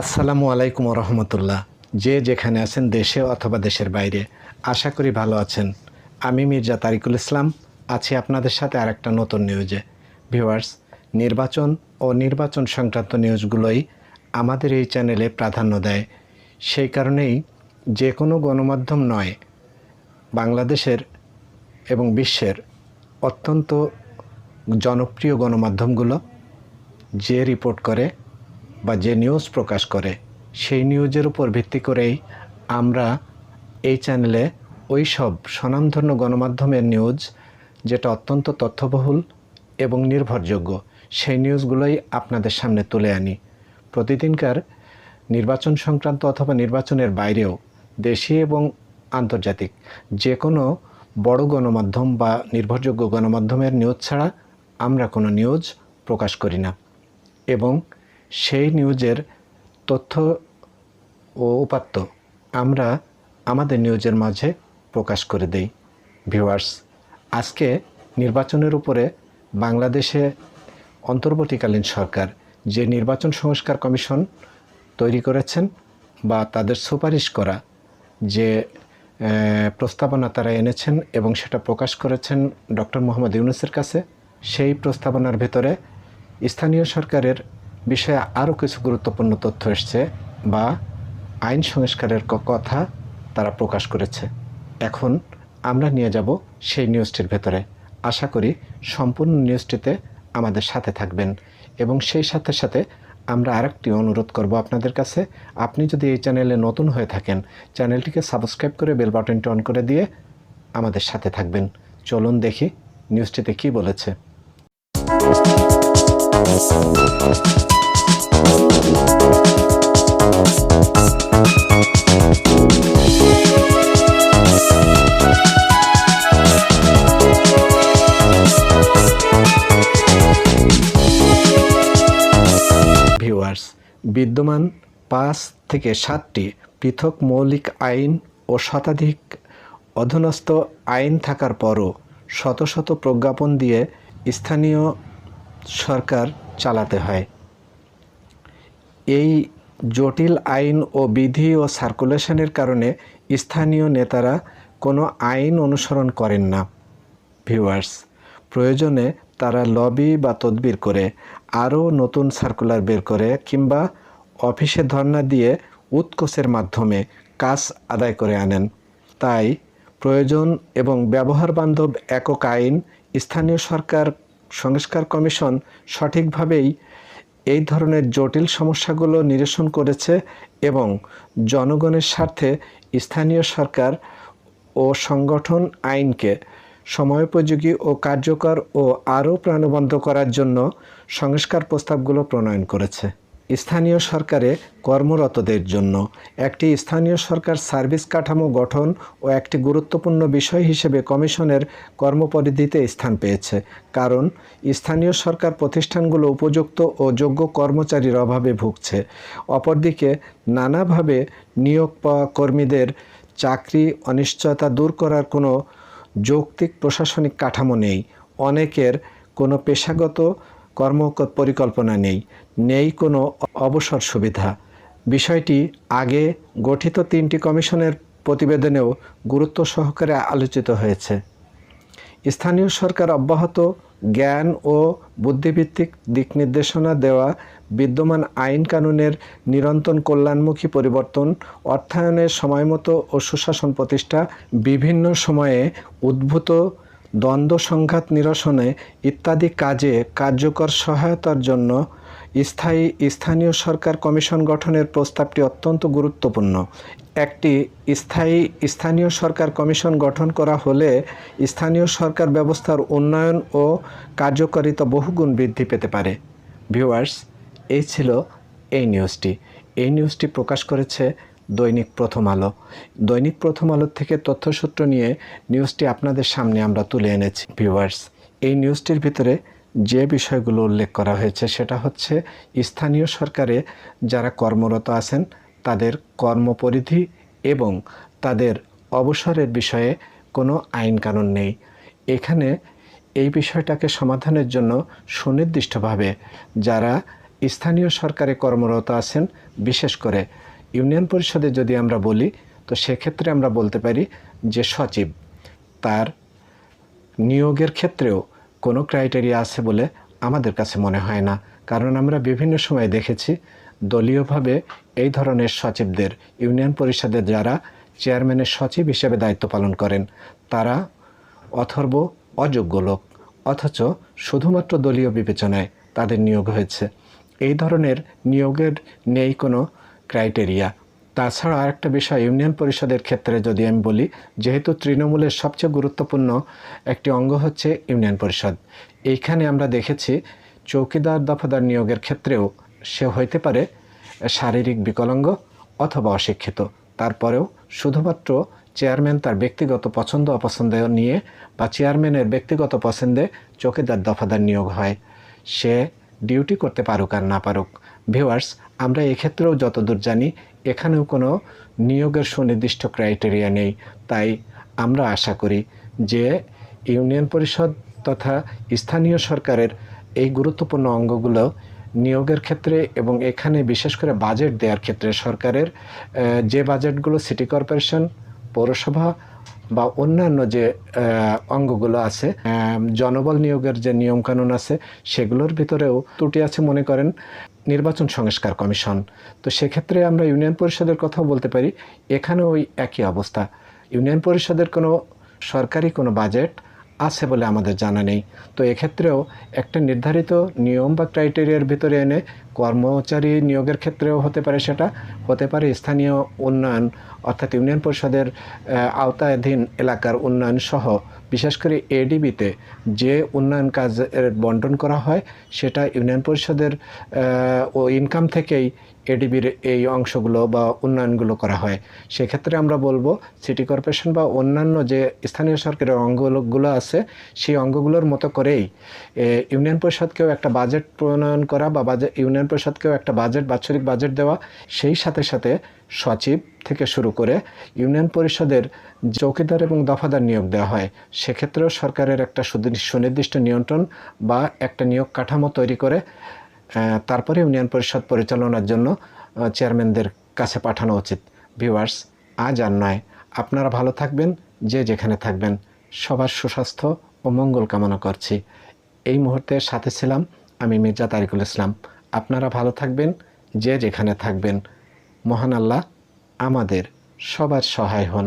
আসসালামু আলাইকুম রহমতুল্লাহ যে যেখানে আছেন দেশে অথবা দেশের বাইরে, আশা করি ভালো আছেন। আমি মির্জা তারিকুল ইসলাম, আছি আপনাদের সাথে আরেকটা নতুন নিউজে। ভিউয়ার্স, নির্বাচন ও নির্বাচন সংক্রান্ত নিউজগুলোই আমাদের এই চ্যানেলে প্রাধান্য দেয়। সেই কারণেই যে কোনো গণমাধ্যম নয়, বাংলাদেশের এবং বিশ্বের অত্যন্ত জনপ্রিয় গণমাধ্যমগুলো যে রিপোর্ট করে বা যে নিউজ প্রকাশ করে, সেই নিউজের উপর ভিত্তি করেই আমরা এই চ্যানেলে ওই সব স্বনামধন্য গণমাধ্যমের নিউজ যেটা অত্যন্ত তথ্যবহুল এবং নির্ভরযোগ্য, সেই নিউজগুলোই আপনাদের সামনে তুলে আনি। প্রতিদিনকার নির্বাচন সংক্রান্ত অথবা নির্বাচনের বাইরেও দেশি এবং আন্তর্জাতিক যে কোনো বড় গণমাধ্যম বা নির্ভরযোগ্য গণমাধ্যমের নিউজ ছাড়া আমরা কোনো নিউজ প্রকাশ করি না। এবং সেই নিউজের তথ্য ও উপাত্ত আমরা আমাদের নিউজের মাঝে প্রকাশ করে দেই। ভিউয়ার্স, আজকে নির্বাচনের উপরে বাংলাদেশে অন্তর্বর্তীকালীন সরকার যে নির্বাচন সংস্কার কমিশন তৈরি করেছেন বা তাদের সুপারিশ করা যে প্রস্তাবনা তারা এনেছেন এবং সেটা প্রকাশ করেছেন ডক্টর মোহাম্মদ ইউনুসের কাছে, সেই প্রস্তাবনার ভেতরে স্থানীয় সরকারের বিষয়ে আরও কিছু গুরুত্বপূর্ণ তথ্য এসছে বা আইন সংস্কারের কথা তারা প্রকাশ করেছে। এখন আমরা নিয়ে যাব সেই নিউজটির ভেতরে। আশা করি সম্পূর্ণ নিউজটিতে আমাদের সাথে থাকবেন এবং সেই সাথে সাথে আমরা আরেকটি অনুরোধ করব আপনাদের কাছে। আপনি যদি এই চ্যানেলে নতুন হয়ে থাকেন, চ্যানেলটিকে সাবস্ক্রাইব করে বেল বাটনটি অন করে দিয়ে আমাদের সাথে থাকবেন। চলুন দেখি নিউজটিতে কি বলেছে। ভিউয়ার্স, বিদ্যমান পাঁচ থেকে সাতটি পৃথক মৌলিক আইন ও শতাধিক অধীনস্থ আইন থাকার পরও শত শত প্রজ্ঞাপন দিয়ে স্থানীয় সরকার চালাতে হয়। এই জটিল আইন ও বিধি ও সার্কুলেশনের কারণে স্থানীয় নেতারা কোনো আইন অনুসরণ করেন না। ভিউয়ার্স প্রয়োজনে তারা লবি বা তদবির করে আরও নতুন সার্কুলার বের করে কিংবা অফিসে ধর্ণা দিয়ে উৎকোষের মাধ্যমে কাজ আদায় করে আনেন। তাই প্রয়োজন এবং ব্যবহার বান্ধব একক আইন স্থানীয় সরকার সংস্কার কমিশন সঠিকভাবেই এই ধরনের জটিল সমস্যাগুলো নিরসন করেছে এবং জনগণের স্বার্থে স্থানীয় সরকার ও সংগঠন আইনকে সময়োপযোগী ও কার্যকর ও আরও প্রাণবন্ত করার জন্য সংস্কার প্রস্তাবগুলো প্রণয়ন করেছে। স্থানীয় সরকারে কর্মরতদের জন্য একটি স্থানীয় সরকার সার্ভিস কাঠামো গঠন ও একটি গুরুত্বপূর্ণ বিষয় হিসেবে কমিশনের কর্মপরিধিতে স্থান পেয়েছে। কারণ, স্থানীয় সরকার প্রতিষ্ঠানগুলো উপযুক্ত ও যোগ্য কর্মচারীর অভাবে ভুগছে। অপরদিকে, নানাভাবে নিয়োগ পাওয়া কর্মীদের চাকরি অনিশ্চয়তা দূর করার কোনো যৌক্তিক প্রশাসনিক কাঠামো নেই। অনেকের কোনো পেশাগত কর্ম পরিকল্পনা নেই। নেই কোনো অবসর সুবিধা। বিষয়টি আগে গঠিত তিনটি কমিশনের প্রতিবেদনেও গুরুত্ব সহকারে আলোচিত হয়েছে। স্থানীয় সরকার অব্যাহত জ্ঞান ও বুদ্ধিভিত্তিক দিক নির্দেশনা দেওয়া, বিদ্যমান আইন কানুনের নিরন্তর কল্যাণমুখী পরিবর্তন, অর্থায়নের সময়মতো ও সুশাসন প্রতিষ্ঠা, বিভিন্ন সময়ে উদ্ভূত দ্বন্দ্ব সংঘাত নিরসনে ইত্যাদি কাজে কার্যকর সহায়তার জন্য স্থায়ী, স্থানীয় সরকার কমিশন গঠনের প্রস্তাবটি অত্যন্ত গুরুত্বপূর্ণ। একটি স্থায়ী, স্থানীয় সরকার কমিশন গঠন করা হলে স্থানীয় সরকার ব্যবস্থার উন্নয়ন ও কার্যকারিতা বহুগুণ বৃদ্ধি পেতে পারে। ভিউয়ার্স, এই ছিল এই নিউজটি। এই নিউজটি প্রকাশ করেছে দৈনিক প্রথম আলো। দৈনিক প্রথম আলোর থেকে তথ্যসূত্র নিয়ে নিউজটি আপনাদের সামনে আমরা তুলে এনেছি। ভিউয়ার্স, এই নিউজটির ভিতরে যে বিষয়গুলো উল্লেখ করা হয়েছে সেটা হচ্ছে স্থানীয় সরকারে যারা কর্মরত আছেন, তাদের কর্মপরিধি এবং তাদের অবসরের বিষয়ে কোনো আইন কানুন নেই। এখানে এই বিষয়টাকে সমাধানের জন্য সুনির্দিষ্টভাবে যারা স্থানীয় সরকারে কর্মরত আছেন, বিশেষ করে ইউনিয়ন পরিষদে যদি আমরা বলি, তো সেক্ষেত্রে আমরা বলতে পারি যে সচিব, তার নিয়োগের ক্ষেত্রেও কোনো ক্রাইটেরিয়া আছে বলে আমাদের কাছে মনে হয় না। কারণ আমরা বিভিন্ন সময় দেখেছি, দলীয়ভাবে এই ধরনের সচিবদের, ইউনিয়ন পরিষদের যারা চেয়ারম্যানের সচিব হিসেবে দায়িত্ব পালন করেন, তারা অথর্ব অযোগ্য লোক। অথচ শুধুমাত্র দলীয় বিবেচনায় তাদের নিয়োগ হয়েছে। এই ধরনের নিয়োগের নেই কোনো ক্রাইটেরিয়া তাছাড়া আরেকটা বিষয়, ইউনিয়ন পরিষদের ক্ষেত্রে যদি আমি বলি, যেহেতু তৃণমূলের সবচেয়ে গুরুত্বপূর্ণ একটি অঙ্গ হচ্ছে ইউনিয়ন পরিষদ। এইখানে আমরা দেখেছি চৌকিদার দফাদার নিয়োগের ক্ষেত্রেও সে হইতে পারে শারীরিক বিকলাঙ্গ অথবা অশিক্ষিত। তারপরেও শুধুমাত্র চেয়ারম্যান তার ব্যক্তিগত পছন্দ অপছন্দ নিয়ে বা চেয়ারম্যানের ব্যক্তিগত পছন্দে চৌকিদার দফাদার নিয়োগ হয়। সে ডিউটি করতে পারুক আর না পারুক। ভিউয়ার্স আমরা এক্ষেত্রেও যতদূর জানি, এখানেও কোনো নিয়োগের সুনির্দিষ্ট ক্রাইটেরিয়া নেই। তাই আমরা আশা করি যে ইউনিয়ন পরিষদ তথা স্থানীয় সরকারের এই গুরুত্বপূর্ণ অঙ্গগুলো নিয়োগের ক্ষেত্রে এবং এখানে বিশেষ করে বাজেট দেওয়ার ক্ষেত্রে সরকারের যে বাজেটগুলো সিটি কর্পোরেশন পৌরসভা বা অন্যান্য যে অঙ্গগুলো আছে জনবল নিয়োগের যে নিয়মকানুন আছে, সেগুলোর ভিতরেও ত্রুটি আছে মনে করেন। নির্বাচন সংস্কার কমিশন। তো সেক্ষেত্রে আমরা ইউনিয়ন পরিষদের কথাও বলতে পারি এখানে ওই একই অবস্থা। ইউনিয়ন পরিষদের কোনো সরকারি কোনো বাজেট আছে বলে আমাদের জানা নেই। তো এক্ষেত্রেও একটা নির্ধারিত নিয়ম বা ক্রাইটেরিয়ার ভিতরে এনে কর্মচারী নিয়োগের ক্ষেত্রেও হতে পারে সেটা, হতে পারে স্থানীয় উন্নয়ন অর্থাৎ ইউনিয়ন পরিষদের আওতাধীন এলাকার উন্নয়ন সহ বিশেষ করে এডিবিতে যে উন্নয়ন কাজের বন্টন করা হয়, সেটা ইউনিয়ন পরিষদের ও ইনকাম থেকেই এডিবির এই অংশগুলো বা উন্নয়নগুলো করা হয়। সেক্ষেত্রে আমরা বলব সিটি কর্পোরেশন বা অন্যান্য যে স্থানীয় সরকারের অঙ্গগুলো আছে, সেই অঙ্গগুলোর মতো করেই ইউনিয়ন পরিষদকেও একটা বাজেট প্রণয়ন করা বা বাজেট ইউনিয়ন পরিষদকেও একটা বাজেট, বাৎসরিক বাজেট দেওয়া, সেই সাথে সাথে সচিব থেকে শুরু করে ইউনিয়ন পরিষদের চৌকিদার এবং দফাদার নিয়োগ দেওয়া হয়। সেক্ষেত্রেও সরকারের একটা সুনির্দিষ্ট নিয়ন্ত্রণ বা একটা নিয়োগ কাঠামো তৈরি করে তারপরে ইউনিয়ন পরিষদ পরিচালনার জন্য চেয়ারম্যানদের কাছে পাঠানো উচিত। ভিউয়ার্স, আজ আর নয়। আপনারা ভালো থাকবেন, যে যেখানে থাকবেন। সবার সুস্বাস্থ্য ও মঙ্গল কামনা করছি। এই মুহূর্তে সাথে ছিলাম আমি মির্জা তারিকুল ইসলাম। আপনারা ভালো থাকবেন, যে যেখানে থাকবেন। মহান আল্লাহ আমাদের সবার সহায় হন।